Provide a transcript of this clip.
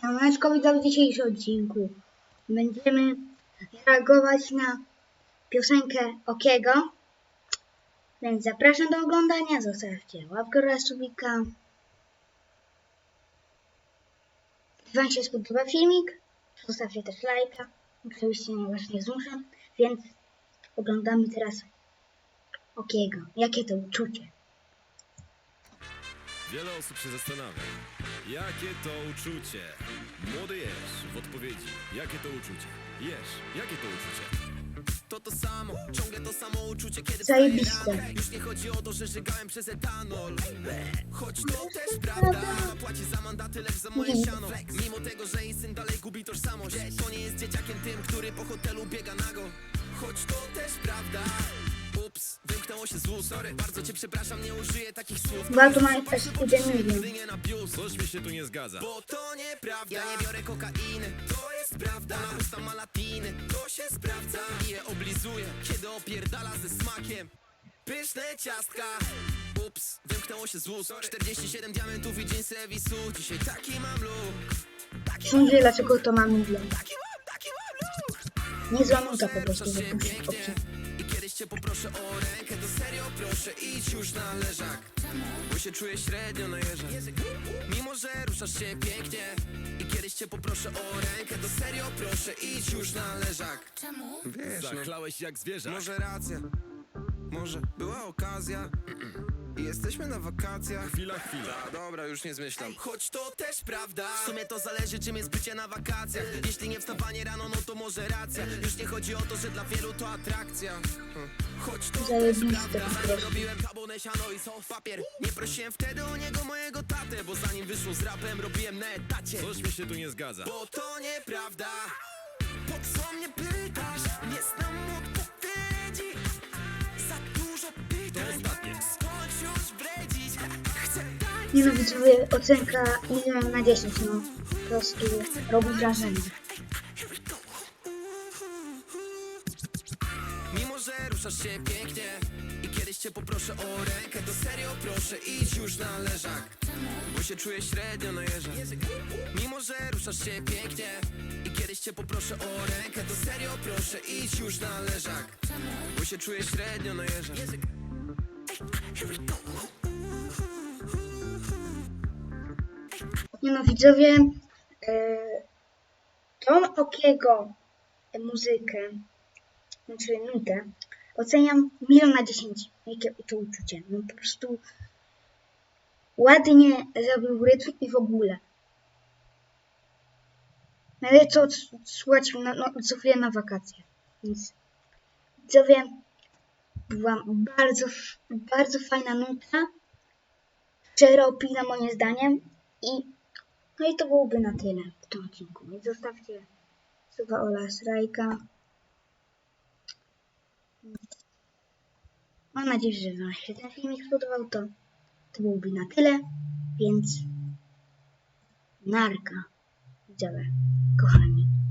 Siemaneczko witam w dzisiejszym odcinku. Będziemy reagować na piosenkę Okiego. Więc zapraszam do oglądania. Zostawcie łapkę oraz subika. Jeśli Wam się spodoba filmik, zostawcie też lajka. Oczywiście nie was nie zmuszam. Więc oglądamy teraz Okiego. Jakie to uczucie? Wiele osób się zastanawia, jakie to uczucie? Młody jesz w odpowiedzi, jakie to uczucie? Jesz, jakie to uczucie? To to samo, ciągle to samo uczucie, kiedy Zajebiste. wstaję rano. Już nie chodzi o to, że żygałem przez etanol Choć to też prawda Płaci za mandaty, lecz za moje siano Mimo tego, że jej syn dalej gubi tożsamość To nie jest dzieciakiem tym, który po hotelu biega nago Choć to też prawda. Ups, wymknęło się z ust Sorry, bardzo cię przepraszam, nie użyję takich słów. Bardzo ma też udzielnie. Nigdy nie na bius Coś mi się tu nie zgadza. bo to nieprawda. Ja nie biorę kokainy, to jest prawda. Na usta ma latiny, to się sprawdza. I je oblizuję, kiedy opierdala ze smakiem. Pyszne ciastka. Ups, wymknęło się z ust 47 diamentów i jeansy Evisu. Dzisiaj taki mam look. Sądzę, dlaczego to mam. Taki mam, taki mam Nie złamuta po prostu Ruszasz się wypuścić pięknie opcję. I kiedyś cię poproszę o rękę To serio proszę, idź już na leżak. Bo się czuję średnio na jeża Mimo, że ruszasz się pięknie. I kiedyś cię poproszę o rękę To serio proszę, idź już na leżak. Czemu? Wiesz, no, Zachlałeś jak zwierzak. może racja. Może była okazja jesteśmy na wakacjach. Chwila, chwila. a, dobra, już nie zmyślam. Choć to też prawda. W sumie to zależy czym jest bycie na wakacjach. Jeśli nie wstawanie rano, no to może racja. Już nie chodzi o to, że dla wielu to atrakcja. Hm. Choć to też prawda. prostu. Robiłem kabonę, siano i sos papier. Nie prosiłem wtedy o niego mojego tatę Bo zanim wyszło z rapem, robiłem na etacie. Coś mi się tu nie zgadza. Bo to nieprawda. Po co mnie pytasz? Nie no, widzowie, ocenka 1 na 10, no. Po prostu robi wrażenie. Mimo, że ruszasz się pięknie I kiedyś cię poproszę o rękę To serio proszę, idź już na leżak Bo się czuję średnio na jeża Mimo, że ruszasz się pięknie I kiedyś cię poproszę o rękę To serio proszę, idź już na leżak Bo się czuję średnio na jeża Nie no, widzowie, e, tą Okiego muzykę, znaczy nutę, oceniam milion na 10. Jakie to uczucie. No po prostu ładnie zrobił rytm i w ogóle. No ale co słuchać no, no, co chwilę na wakacje. Więc widzowie, była bardzo, bardzo fajna nuta. Szczera opinia moim zdaniem. I no i to byłoby na tyle w tym odcinku. Więc zostawcie suba oraz rajka. Mam nadzieję, że Wam się ten filmik spodobał. To, to byłoby na tyle. Więc narka. Widzowie, kochani.